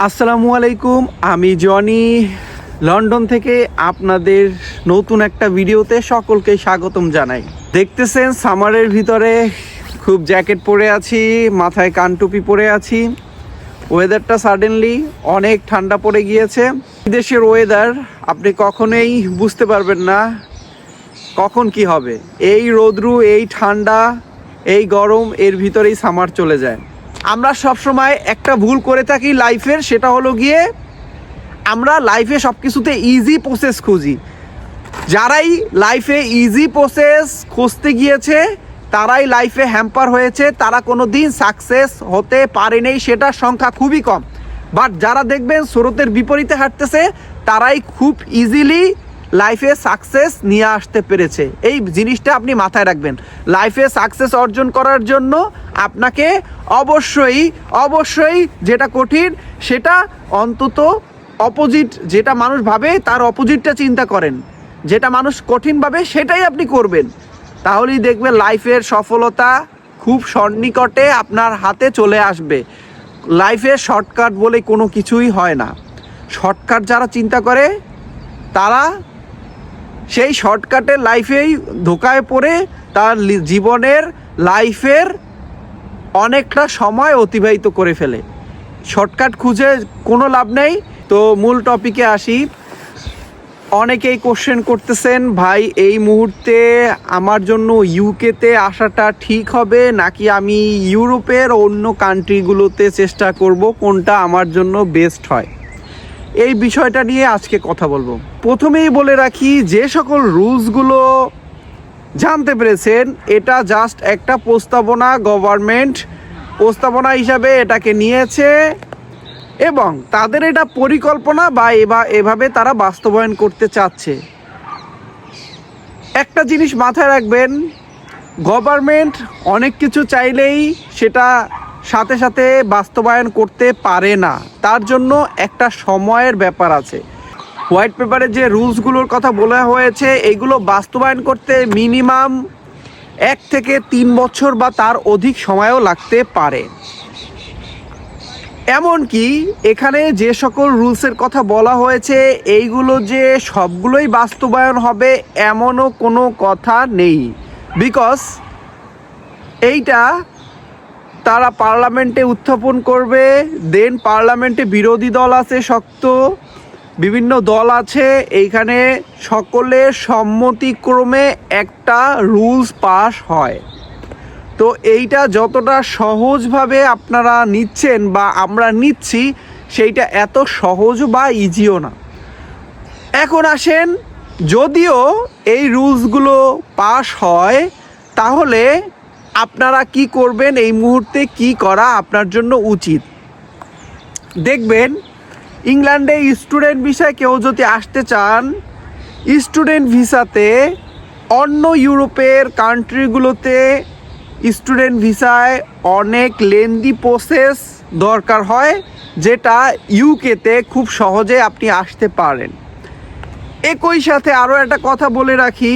আসসালামু আলাইকুম, আমি জনি। লন্ডন থেকে আপনাদের নতুন একটা ভিডিওতে সকলকে স্বাগতম জানাই। দেখতেছেন, সামারের ভিতরে খুব জ্যাকেট পরে আছি, মাথায় কানটুপি পরে আছি। ওয়েদারটা সাডেনলি অনেক ঠান্ডা পড়ে গিয়েছে। দেশের ওয়েদার আপনি কখনোই বুঝতে পারবেন না কখন কি হবে। এই রোদ্রু, এই ঠান্ডা, এই গরম, এর ভিতরেই সামার চলে যায়। আমরা সব সময় একটা ভুল করে থাকি লাইফের, সেটা হলো গিয়ে আমরা লাইফে সব কিছুতে ইজি প্রসেস খুঁজি। যারাই লাইফে ইজি প্রসেস খুঁজতে গিয়েছে, তারাই লাইফে হ্যাম্পার হয়েছে, তারা কোনো দিন সাকসেস হতে পারেনি সেটার সংখ্যা খুবই কম। বাট যারা দেখবেন, স্রোতের বিপরীতে হাঁটতেছে, তারাই খুব ইজিলি লাইফে সাকসেস নিয়ে আসতে পেরেছে। এই জিনিসটা আপনি মাথায় রাখবেন। লাইফে সাকসেস অর্জন করার জন্য আপনাকে অবশ্যই অবশ্যই যেটা কঠিন, সেটা অন্তত অপোজিট যেটা মানুষ ভাবে, তার অপোজিটটা চিন্তা করেন। যেটা মানুষ কঠিন ভাবে, সেটাই আপনি করবেন। তাহলেই দেখবেন লাইফের সফলতা খুব সন্নিকটে আপনার হাতে চলে আসবে। লাইফে শর্টকাট বলে কোনো কিছুই হয় না। শর্টকাট যারা চিন্তা করে, তারা সেই শর্টকাটের লাইফেই ধোকায় পড়ে তার জীবনের লাইফের অনেকটা সময় অতিবাহিত করে ফেলে। শর্টকাট খুঁজে কোনো লাভ নেই। তো মূল টপিকে আসি। অনেকেই কোশ্চেন করতেছেন, ভাই, এই মুহূর্তে আমার জন্য ইউকেতে আসাটা ঠিক হবে নাকি আমি ইউরোপের অন্য কান্ট্রিগুলোতে চেষ্টা করব? কোনটা আমার জন্য বেস্ট হয়? এই বিষয়টা নিয়ে আজকে কথা বলব। প্রথমেই বলে রাখি, যে সকল রুলসগুলো জানতে পেরেছেন, এটা জাস্ট একটা প্রস্তাবনা গভর্নমেন্ট প্রস্তাবনা হিসাবে এটাকে নিয়েছে এবং তাদের এটা পরিকল্পনা বা এভাবে তারা বাস্তবায়ন করতে চাচ্ছে। একটা জিনিস মাথায় রাখবেন গভর্নমেন্ট অনেক কিছু চাইলেই সেটা সাথে সাথে বাস্তবায়ন করতে পারে না। তার জন্য একটা সময়ের ব্যাপার আছে। হোয়াইট পেপারে যে রুলসগুলোর কথা বলা হয়েছে, এগুলো বাস্তবায়ন করতে মিনিমাম এক থেকে তিন বছর বা তার অধিক সময়ও লাগতে পারে। এমনকি এখানে যে সকল রুলসের কথা বলা হয়েছে, এইগুলো যে সবগুলোই বাস্তবায়ন হবে এমনও কোনো কথা নেই। বিকজ এইটা তারা পার্লামেন্টে উত্থাপন করবে দেন পার্লামেন্টে বিরোধী দল আছে শক্ত, বিভিন্ন দল আছে, এইখানে সকলের সম্মতিক্রমে একটা রুলস পাস হয়। তো এইটা যতটা সহজভাবে আপনারা নিচ্ছেন বা আমরা নিচ্ছি, সেইটা এত সহজ বা ইজিও না। এখন আসেন, যদিও এই রুলসগুলো পাস হয়, তাহলে আপনারা কি করবেন, এই মুহূর্তে কি করা আপনার জন্য উচিত? দেখবেন, ইংল্যান্ডে স্টুডেন্ট ভিসায় কেউ যদি আসতে চান, স্টুডেন্ট ভিসাতে অন্য ইউরোপের কান্ট্রিগুলোতে স্টুডেন্ট ভিসায় অনেক লেন্দি প্রসেস দরকার হয়, যেটা ইউকেতে খুব সহজে আপনি আসতে পারেন। একই সাথে আরও একটা কথা বলে রাখি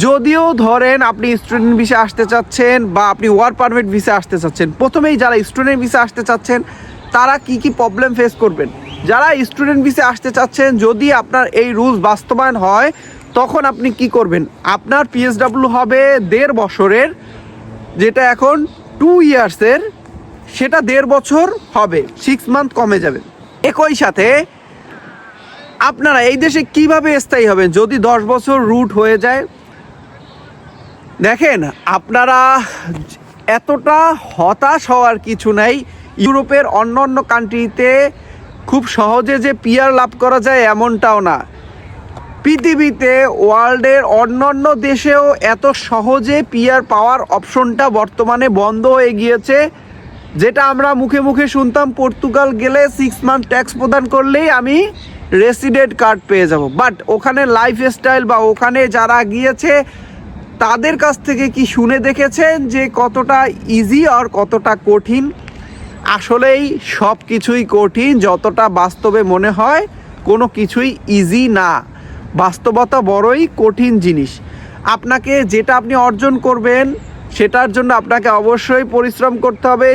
যদিও ধরেন আপনি স্টুডেন্ট ভিসা আসতে চাচ্ছেন বা আপনি ওয়ার্ক পারমিট ভিসা আসতে চাচ্ছেন, প্রথমেই যারা স্টুডেন্ট ভিসা আসতে চাচ্ছেন, তারা কি কি প্রবলেম ফেস করবেন? যারা স্টুডেন্ট ভিসা আসতে চাচ্ছেন, যদি আপনার এই রুলস বাস্তবায়ন হয়, তখন আপনি কি করবেন? আপনার পিএসডাব্লিউ হবে দেড় বছরের, যেটা এখন টু ইয়ার্সের সেটা দেড় বছর হবে সিক্স মান্থ কমে যাবে। একই সাথে আপনারা এই দেশে কীভাবে স্থায়ী হবেন? যদি দশ বছর রুট হয়ে যায় দেখেন, আপনারা এতটা হতাশ হওয়ার কিছু নাই। ইউরোপের অন্য অন্য কান্ট্রিতে খুব সহজে যে পিয়ার লাভ করা যায় এমনটাও না। পৃথিবীতে ওয়ার্ল্ডের অন্যান্য দেশেও এত সহজে পিয়ার পাওয়ার অপশনটা বর্তমানে বন্ধ হয়ে গিয়েছে, যেটা আমরা মুখে মুখে শুনতাম, পর্তুগাল গেলে সিক্স মান্থ ট্যাক্স প্রদান করলেই আমি রেসিডেন্ট কার্ড পেয়ে যাব। বাট ওখানে লাইফস্টাইল বা ওখানে যারা গিয়েছে তাদের কাছ থেকে কি শুনে দেখেছেন যে কতটা ইজি আর কতটা কঠিন? আসলেই সব কিছুই কঠিন, যতটা বাস্তবে মনে হয়, কোনো কিছুই ইজি না। বাস্তবতা বড়ই কঠিন জিনিস। আপনাকে যেটা আপনি অর্জন করবেন, সেটার জন্য আপনাকে অবশ্যই পরিশ্রম করতে হবে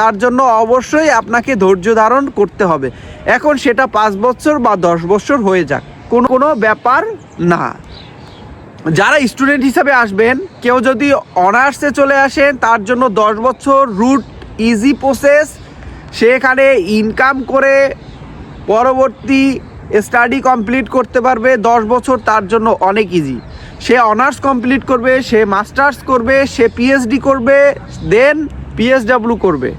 তার জন্য অবশ্যই আপনাকে ধৈর্য ধারণ করতে হবে। এখন সেটা পাঁচ বছর বা দশ বছর হয়ে যাক। কোনো কোনো ব্যাপার না। যারা স্টুডেন্ট হিসাবে আসবেন, কেউ যদি অনার্সে চলে আসেন, তার জন্য দশ বছর রুট ইজি প্রসেস সেখানে ইনকাম করে পরবর্তী স্টাডি কমপ্লিট করতে পারবে, দশ বছর তার জন্য অনেক ইজি সে অনার্স কমপ্লিট করবে, সে মাস্টার্স করবে, সে পিএইচডি করবে দেন পিএসডাব্লিউ করবে।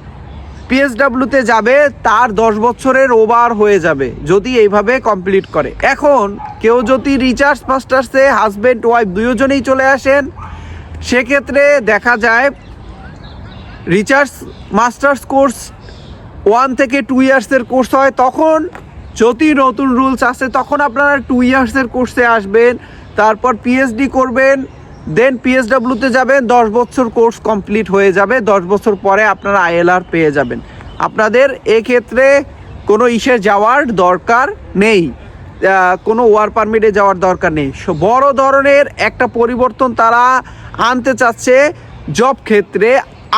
পিএসডাব্লিউতে যাবে, তার দশ বছরের ওভার হয়ে যাবে, যদি এইভাবে কমপ্লিট করে। এখন, কেউ যদি রিচার্জ মাস্টার্সে হাজব্যান্ড ওয়াইফ দুজনেই চলে আসেন, সেক্ষেত্রে দেখা যায় রিচার্জ মাস্টার্স কোর্স ওয়ান থেকে টু ইয়ার্সের কোর্স হয়, তখন যদি নতুন রুলস আসে, তখন আপনারা টু ইয়ার্সের কোর্সে আসবেন, তারপর পিএইচডি করবেন দেন পিএসডাব্লিউতে যাবেন, দশ বছর কোর্স কমপ্লিট হয়ে যাবে, দশ বছর পরে আপনারা আইএলআর পেয়ে যাবেন। আপনাদের এক্ষেত্রে কোনো ইসে যাওয়ার দরকার নেই। কোনো ওয়ার পারমিটে যাওয়ার দরকার নেই। বড় ধরনের একটা পরিবর্তন তারা আনতে চাচ্ছে জব ক্ষেত্রে।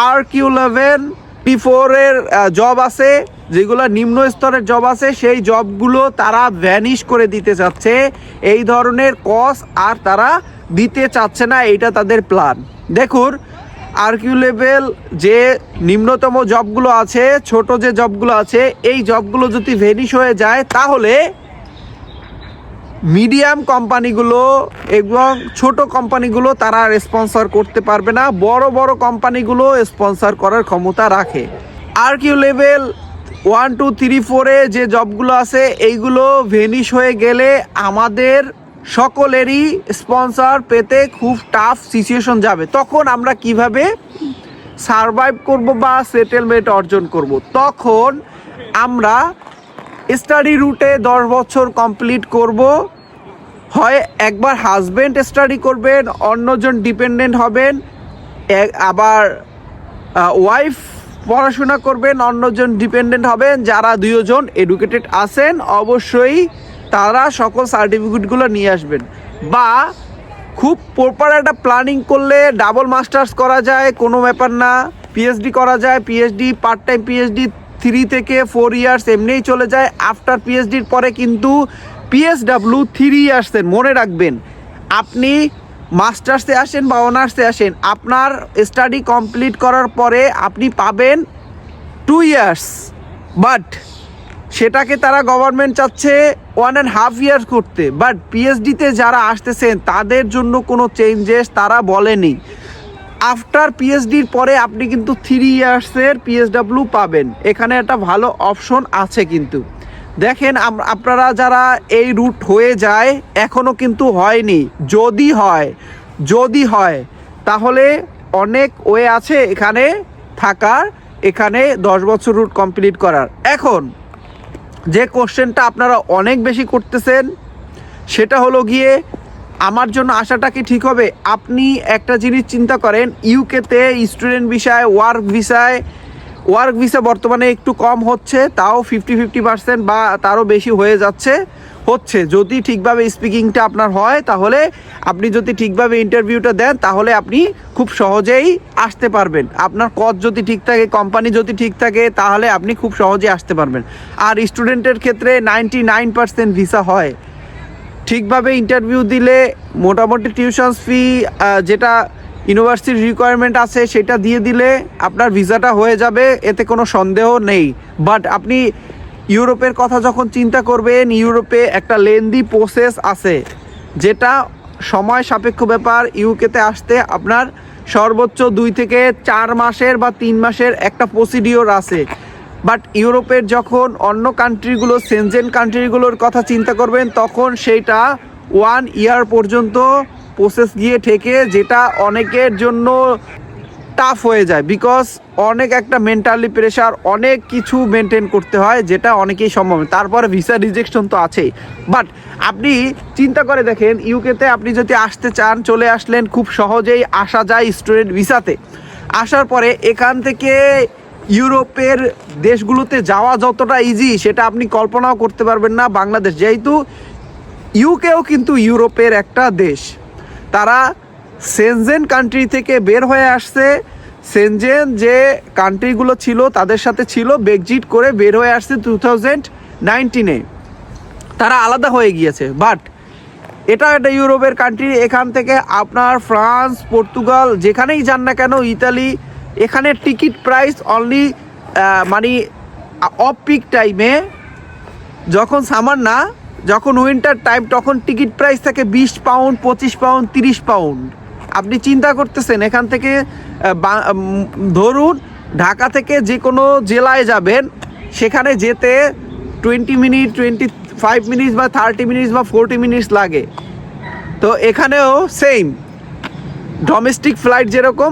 আর কিউ লেভেন টি ফোরের জব আছে, যেগুলো নিম্ন স্তরের জব আছে, সেই জবগুলো তারা ভ্যানিশ করে দিতে চাচ্ছে। এই ধরনের কস আর তারা দিতে চাচ্ছে না, এইটা তাদের প্ল্যান দেখুন আরকিউ লেভেল যে নিম্নতম জবগুলো আছে, ছোট যে জবগুলো আছে, এই জবগুলো যদি ভ্যানিশ হয়ে যায়, তাহলে মিডিয়াম কোম্পানিগুলো এবং ছোট কোম্পানিগুলো তারা স্পন্সর করতে পারবে না, বড় বড় কোম্পানিগুলো স্পন্সর করার ক্ষমতা রাখে। আর Q level one two three ফোরে যে জবগুলো আছে, এইগুলো ভেনিশ হয়ে গেলে আমাদের সকলেরই স্পন্সর পেতে খুব টাফ সিচুয়েশন যাবে। তখন আমরা কীভাবে সারভাইভ করব বা সেটেলমেন্ট অর্জন করব? তখন আমরা স্টাডি রুটে দশ বছর কমপ্লিট করব। হয় একবার হাজবেন্ড স্টাডি করবেন, অন্যজন ডিপেন্ডেন্ট হবেন আবার ওয়াইফ পড়াশোনা করবেন, অন্যজন ডিপেন্ডেন্ট হবেন, যারা দুজন এডুকেটেড আছেন, অবশ্যই তারা সকল সার্টিফিকেটগুলো নিয়ে আসবেন। বা খুব প্রপার একটা প্ল্যানিং করলে ডাবল মাস্টার্স করা যায়, কোনো ব্যাপার না। পিএইচডি করা যায় PhD part time PhD three থেকে ফোর ইয়ার্স এমনিই চলে যায়। আফটার পিএইচডির পরে কিন্তু পিএসডাব্লিউ থ্রি ইয়ার্সের মনে রাখবেন। আপনি মাস্টার্সে আসেন বা অনার্সে আসেন, আপনার স্টাডি কমপ্লিট করার পরে আপনি পাবেন টু ইয়ার্স বাট সেটাকে তারা গভর্নমেন্ট চাচ্ছে ওয়ান অ্যান্ড হাফ ইয়ার্স করতে। বাট পিএইচডিতে যারা আসতেছেন, তাদের জন্য কোনো চেঞ্জেস তারা বলেনি। আফটার পিএইচডির পরে আপনি কিন্তু থ্রি ইয়ার্সের পিএসডাব্লিউ পাবেন। এখানে একটা ভালো অপশন আছে কিন্তু। দেখেন আপনারা যারা এই রুট হয়ে যায় এখনও কিন্তু হয়নি। যদি হয় যদি হয়, তাহলে অনেক ওয়ে আছে এখানে থাকার। এখানে দশ বছর রুট কমপ্লিট করার। এখন যে কোশ্চেনটা আপনারা অনেক বেশি করতেছেন, সেটা হলো গিয়ে, আমার জন্য আসাটা কি ঠিক হবে? আপনি একটা জিনিস চিন্তা করেন ইউকেতে স্টুডেন্ট ভিসায় ওয়ার্ক ভিসায় ওয়ার্ক ভিসা বর্তমানে একটু কম হচ্ছে, তাও ফিফটি ফিফটি পার্সেন্ট বা তারও বেশি হয়ে যাচ্ছে। হচ্ছে। যদি ঠিকভাবে স্পিকিংটা আপনার হয়, তাহলে আপনি যদি ঠিকভাবে ইন্টারভিউটা দেন, তাহলে আপনি খুব সহজেই আসতে পারবেন। আপনার কজ যদি ঠিক থাকে কোম্পানি যদি ঠিক থাকে, তাহলে আপনি খুব সহজে আসতে পারবেন। আর স্টুডেন্টের ক্ষেত্রে নাইনটি নাইন পার্সেন্ট ভিসা হয়। ঠিকভাবে ইন্টারভিউ দিলে মোটামুটি টিউশন ফি যেটা ইউনিভার্সিটির রিকোয়ারমেন্ট আছে, সেটা দিয়ে দিলে আপনার ভিসাটা হয়ে যাবে, এতে কোনো সন্দেহ নেই। বাট আপনি ইউরোপের কথা যখন চিন্তা করবেন, ইউরোপে একটা লেন্দি প্রসেস আছে, যেটা সময় সাপেক্ষ ব্যাপার ইউকেতে আসতে আপনার সর্বোচ্চ দুই থেকে চার মাসের বা তিন মাসের একটা প্রসিডিওর আছে। বাট ইউরোপের যখন অন্য কান্ট্রিগুলো সেনজেন কান্ট্রিগুলোর কথা চিন্তা করবেন, তখন সেইটা ওয়ান ইয়ার পর্যন্ত প্রসেস গিয়ে ঠেকে যেটা অনেকের জন্য টাফ হয়ে যায় বিকজ অনেক একটা মেন্টালি প্রেশার অনেক কিছু মেনটেন করতে হয় যেটা অনেকেই সম্ভব। তারপরে ভিসা রিজেকশন তো আছেই। বাট আপনি চিন্তা করে দেখেন ইউকেতে আপনি যদি আসতে চান, চলে আসলেন, খুব সহজেই আসা যায় স্টুডেন্ট ভিসাতে আসার পরে এখান থেকে ইউরোপের দেশগুলোতে যাওয়া যতটা ইজি সেটা আপনি কল্পনাও করতে পারবেন না, বাংলাদেশ। যেহেতু ইউকেও কিন্তু ইউরোপের একটা দেশ। তারা সেনজেন কান্ট্রি থেকে বের হয়ে আসছে। সেনজেন যে কান্ট্রিগুলো ছিল, তাদের সাথে ছিল বেকজিট করে বের হয়ে আসছে টু থাউজেন্ড নাইনটিনে তারা আলাদা হয়ে গিয়েছে বাট এটা একটা ইউরোপের কান্ট্রি এখান থেকে আপনার ফ্রান্স, পর্তুগাল, যেখানেই যান না কেন, ইতালি, এখানে টিকিট প্রাইস অনলি মানে অফ পিক টাইমে যখন সামার না, যখন উইন্টার টাইম তখন টিকিট প্রাইস থাকে বিশ পাউন্ড পঁচিশ পাউন্ড তিরিশ পাউন্ড আপনি চিন্তা করতেছেন, এখান থেকে ধরুন ঢাকা থেকে যে কোনো জেলায় যাবেন, সেখানে যেতে twenty minute twenty five minutes বা থার্টি মিনিটস বা ফোরটি মিনিটস লাগে। তো এখানেও সেম ডোমেস্টিক ফ্লাইট যেরকম,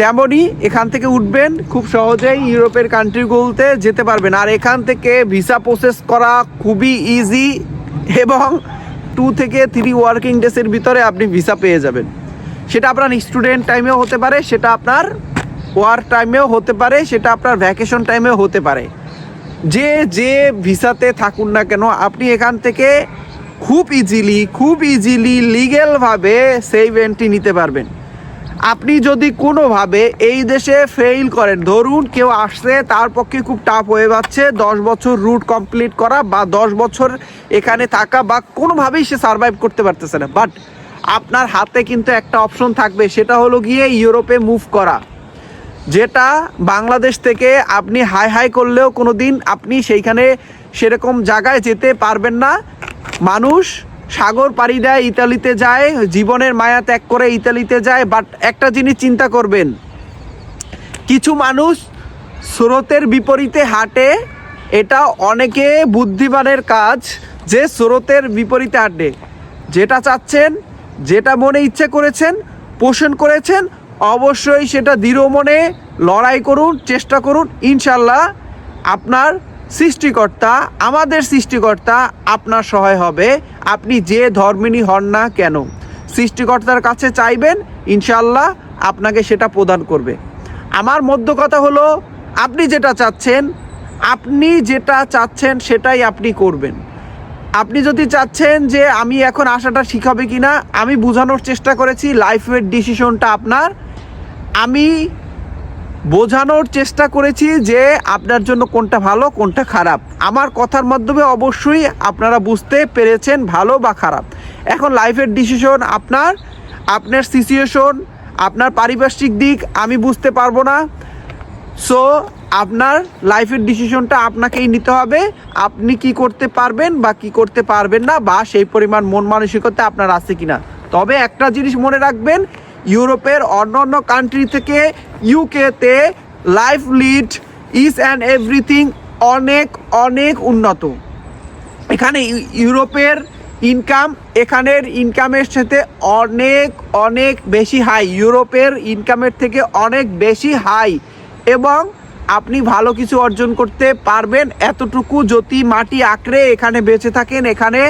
তেমনই এখান থেকে উঠবেন, খুব সহজেই ইউরোপের কান্ট্রিগুলোতে যেতে পারবেন। আর এখান থেকে ভিসা প্রসেস করা খুবই ইজি এবং টু থেকে থ্রি ওয়ার্কিং ডেসের ভিতরে আপনি ভিসা পেয়ে যাবেন। সেটা আপনার স্টুডেন্ট টাইমেও হতে পারে, সেটা আপনার ওয়ার টাইমেও হতে পারে, সেটা আপনার ভ্যাকেশন টাইমেও হতে পারে। যে যে ভিসাতে থাকুন না কেন, আপনি এখান থেকে খুব ইজিলি খুব ইজিলি লিগেলভাবে সেই এন্ট্রি নিতে পারবেন। আপনি যদি কোনোভাবে এই দেশে ফেইল করেন, ধরুন কেউ আসছে, তার পক্ষে খুব টাফ হয়ে যাচ্ছে, দশ বছর রুট কমপ্লিট করা বা দশ বছর এখানে থাকা বা কোনোভাবেই সে সার্ভাইভ করতে পারতেছে না। বাট আপনার হাতে কিন্তু একটা অপশন থাকবে, সেটা হলো গিয়ে ইউরোপে মুভ করা। যেটা বাংলাদেশ থেকে আপনি হাই হাই করলেও কোনো দিন আপনি সেইখানে সেরকম জায়গায় যেতে পারবেন না। মানুষ সাগর পাড়ি দেয়, ইতালিতে যায়, জীবনের মায়া ত্যাগ করে ইতালিতে যায় বাট একটা জিনিস চিন্তা করবেন, কিছু মানুষ স্রোতের বিপরীতে হাঁটে, এটা অনেকে বুদ্ধিমানের কাজ যে স্রোতের বিপরীতে হাঁটে। যেটা চাচ্ছেন যেটা মনে ইচ্ছে করেছেন, পোষণ করেছেন, অবশ্যই সেটা দৃঢ় মনে লড়াই করুন, চেষ্টা করুন। ইনশাল্লাহ আপনার সৃষ্টিকর্তা, আমাদের সৃষ্টিকর্তা আপনার সহায় হবে। আপনি যে ধর্মিনী হন না কেন, সৃষ্টিকর্তার কাছে চাইবেন, ইনশাল্লাহ আপনাকে সেটা প্রদান করবে। আমার মধ্য কথা হলো, আপনি যেটা চাচ্ছেন, আপনি যেটা চাচ্ছেন সেটাই আপনি করবেন। আপনি যদি চাচ্ছেন যে আমি এখন আশাটা শিখাবে কিনা, আমি বোঝানোর চেষ্টা করেছি, লাইফের ডিসিশনটা আপনার। আমি বোঝানোর চেষ্টা করেছি যে আপনার জন্য কোনটা ভালো, কোনটা খারাপ। আমার কথার মাধ্যমে অবশ্যই আপনারা বুঝতে পেরেছেন ভালো বা খারাপ। এখন লাইফের ডিসিশন আপনার আপনার সিচুয়েশন, আপনার পারিপার্শ্বিক দিক, আমি বুঝতে পারব না। সো আপনার লাইফের ডিসিশনটা আপনাকেই নিতে হবে। আপনি কি করতে পারবেন বা কি করতে পারবেন না বা সেই পরিমাণ মন মানসিকতা আপনার আছে কিনা। তবে একটা জিনিস মনে রাখবেন, ইউরোপের অন্য অন্য কান্ট্রি থেকে ইউকেতে life lead is and everything অনেক অনেক উন্নত। এখানে ইউ- ইউরোপের ইনকাম এখানের ইনকামের সাথে অনেক অনেক বেশি হাই ইউরোপের ইনকামের থেকে অনেক বেশি হাই এবং আপনি ভালো কিছু অর্জন করতে পারবেন। এতটুকু যদি মাটি আঁকড়ে এখানে বেঁচে থাকেন, এখানে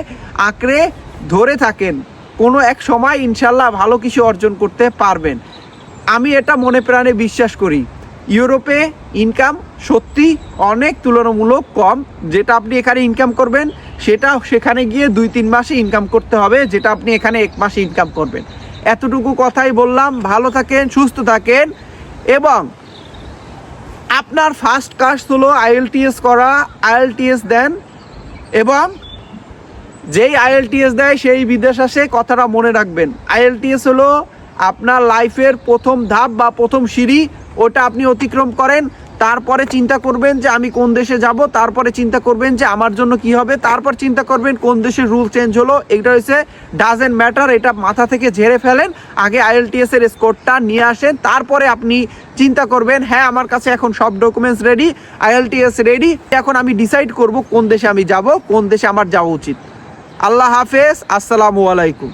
আঁকড়ে ধরে থাকেন, কোনো এক সময় ইনশাল্লাহ ভালো কিছু অর্জন করতে পারবেন। আমি এটা মনে প্রাণে বিশ্বাস করি। ইউরোপে ইনকাম সত্যি অনেক তুলনামূলক কম। যেটা আপনি এখানে ইনকাম করবেন, সেটা সেখানে গিয়ে দুই তিন মাসে ইনকাম করতে হবে, যেটা আপনি এখানে এক মাসে ইনকাম করবেন। এতটুকু কথাই বললাম। ভালো থাকেন, সুস্থ থাকেন এবং আপনার ফার্স্ট কাজ হলো আইএলটিএস করা আইএলটিএস দেন এবং যেই আইএলটিএস দেয় সেই বিদেশ আসে কথাটা মনে রাখবেন। আইএলটিএস হলো আপনার লাইফের প্রথম ধাপ বা প্রথম সিঁড়ি, ওটা আপনি অতিক্রম করেন। তারপরে চিন্তা করবেন যে আমি কোন দেশে যাব, তারপরে চিন্তা করবেন যে আমার জন্য কি হবে, তারপর চিন্তা করবেন কোন দেশের রুল চেঞ্জ হলো। এটা হচ্ছে ডাজেন্ট ম্যাটার এটা মাথা থেকে ঝেড়ে ফেলেন, আগে আইএলটিএস এর স্কোরটা নিয়ে আসেন, তারপরে আপনি চিন্তা করবেন হ্যাঁ আমার কাছে এখন সব ডকুমেন্টস রেডি আইএলটিএস রেডি এখন আমি ডিসাইড করব কোন দেশে আমি যাব, কোন দেশে আমার যাওয়া উচিত। আল্লাহ হাফেজ, আসসালামু আলাইকুম।